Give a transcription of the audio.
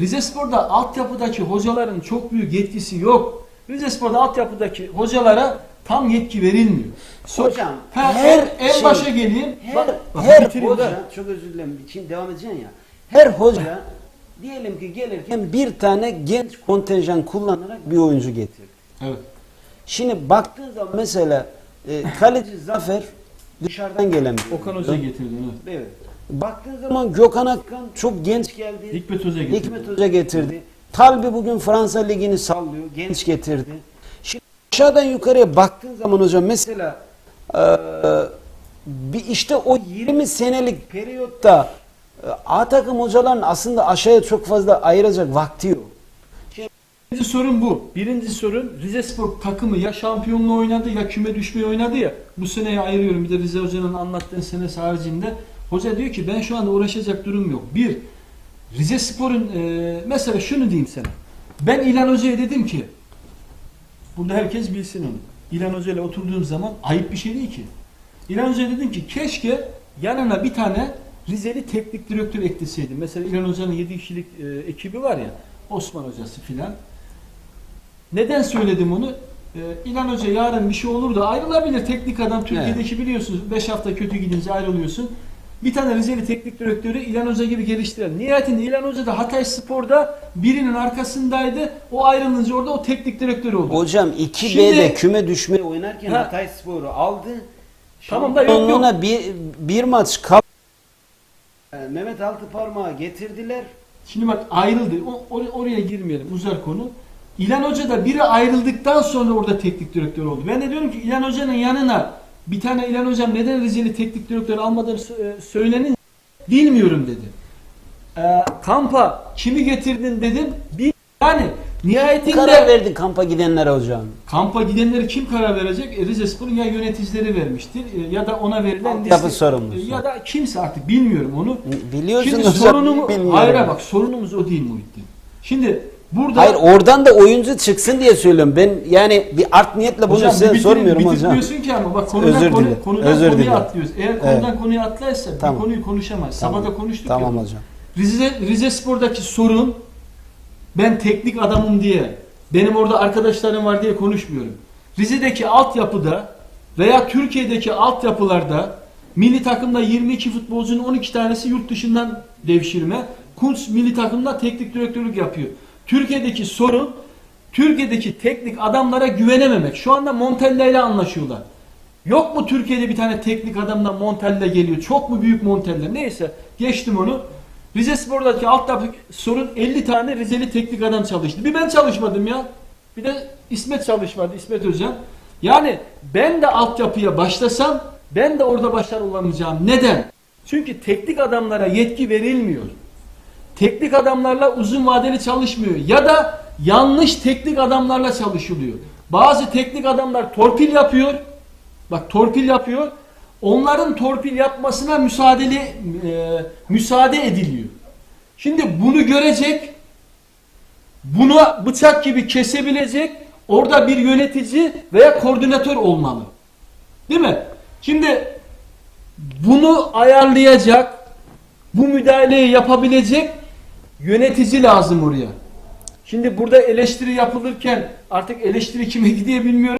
Rize Spor'da altyapıdaki hocaların çok büyük yetkisi yok. Rize Spor'da altyapıdaki hocalara tam yetki verilmiyor. So- Hocam, Ha, her en, en şey- başa geleyim. Her, Bak- bak her hoca, çok özür dilerim, şimdi devam edeceksin ya. Her hoca diyelim ki gelirken bir tane genç kontenjan kullanarak bir oyuncu getirdi. Evet. Şimdi baktığın zaman mesela e, kaleci Zafer dışarıdan gelen bir Okan. Hoca getirdi. Evet. Evet. Baktığın zaman Gökhan Akkan çok genç geldi. Hikmet Hoca getirdi. Hikmet Hoca getirdi. Talbi bugün Fransa Ligi'ni sallıyor. Genç getirdi. Şimdi aşağıdan yukarıya baktığın zaman hocam mesela eee, bir işte o 20 senelik periyotta e, A takım hocaların aslında aşağıya çok fazla ayıracak vakti yok. Birinci sorun bu. Birinci sorun Rize Spor takımı ya şampiyonluğu oynadı ya küme düşmeyi oynadı ya. Bu seneye ayırıyorum. Bir de Rize Hoca'nın anlattığı senesi haricinde. Hoca diyor ki ben şu anda uğraşacak durum yok. Bir, Rize Spor'un e, mesela şunu diyeyim sana. Ben İlhan Hoca'ya dedim ki burada herkes bilsin onu. İlhan Hoca ile oturduğum zaman ayıp bir şey değil ki. İlhan Hoca'ya dedim ki keşke yanına bir tane Rizeli teknik direktör ekleseydim. Mesela İlhan Hoca'nın 7 kişilik e, ekibi var ya Osman Hocası filan. Neden söyledim onu? Ee, İlhan Hoca yarın bir şey olur da ayrılabilir. Teknik adam Türkiye'deki biliyorsunuz 5 hafta kötü gidince ayrılıyorsun. Bir tane Rizeli teknik direktörü İlhan Hoca gibi geliştirelim. Nihayetinde İlhan Hoca da Hatay Spor'da birinin arkasındaydı. O ayrılınca orada o teknik direktör oldu. Hocam 2B'de Şimdi- küme düşmeye oynarken Ha. Hatay Spor'u aldı. Tamam da yok, yok. Bir, bir maç kal Mehmet Altıparmağı getirdiler. Şimdi bak ayrıldı. O, or- oraya girmeyelim. Uzar konu. İlhan Hoca da biri ayrıldıktan sonra orada teknik direktör oldu. Ben de diyorum ki İlhan Hoca'nın yanına bir tane İlhan Hocam neden Rizeli teknik direktör almadığını e, söylenin bilmiyorum dedi. Ee, kampa kimi getirdin dedim. Bir, yani nihayetinde Karar verdi kampa gidenlere hocam. kampa gidenleri kim karar verecek? E, Rize Spor'un ya yöneticileri vermiştir e, ya da ona verilen liste- sorumlusu. e, ya da kimse artık bilmiyorum onu. Biliyorsunuz Şimdi hocam, bilmiyorum. hayır, bak sorunumuz o değil Muhittin. Şimdi burada Hayır oradan da oyuncu çıksın diye söylüyorum. Ben yani bir art niyetle bunu hocam size bir bitirin- sormuyorum hocam. bitirmiyorsun ki ama bak konudan, Özür konu, dilerim, konudan özür konuya dilerim. atlıyoruz. Eğer konudan konuya atlarsa Tamam. bir konuyu konuşamaz. Tamam. Sabah da konuştuk Tamam ya. hocam. Rize, Rize Spor'daki sorun ben teknik adamım diye benim orada arkadaşlarım var diye konuşmuyorum. Rize'deki altyapıda veya Türkiye'deki altyapılarda milli takımda 22 futbolcunun 12 tanesi yurt dışından devşirme. Kunz milli takımda teknik direktörlük yapıyor. Türkiye'deki sorun Türkiye'deki teknik adamlara güvenememek. Şu anda Montella ile anlaşıyorlar. Yok mu Türkiye'de bir tane teknik adamdan Montella geliyor? Çok mu büyük Montella? Neyse geçtim onu. Rize Spor'daki alt sorun 50 tane Rizeli teknik adam çalıştı. Bir ben çalışmadım ya. Bir de İsmet çalışmadı. İsmet Özcan. Yani ben de altyapıya başlasam ben de orada başarılı olamayacağım. Neden? Çünkü teknik adamlara yetki verilmiyor. Teknik adamlarla uzun vadeli çalışmıyor. Ya da yanlış teknik adamlarla çalışılıyor. Bazı teknik adamlar torpil yapıyor. Bak torpil yapıyor. Onların torpil yapmasına müsaadeli e, müsaade ediliyor. Şimdi bunu görecek, bunu bıçak gibi kesebilecek orada bir yönetici veya koordinatör olmalı. Değil mi? Şimdi bunu ayarlayacak, bu müdahaleyi yapabilecek yönetici lazım oraya. Şimdi burada eleştiri yapılırken artık eleştiri kime gidiyor bilmiyorum.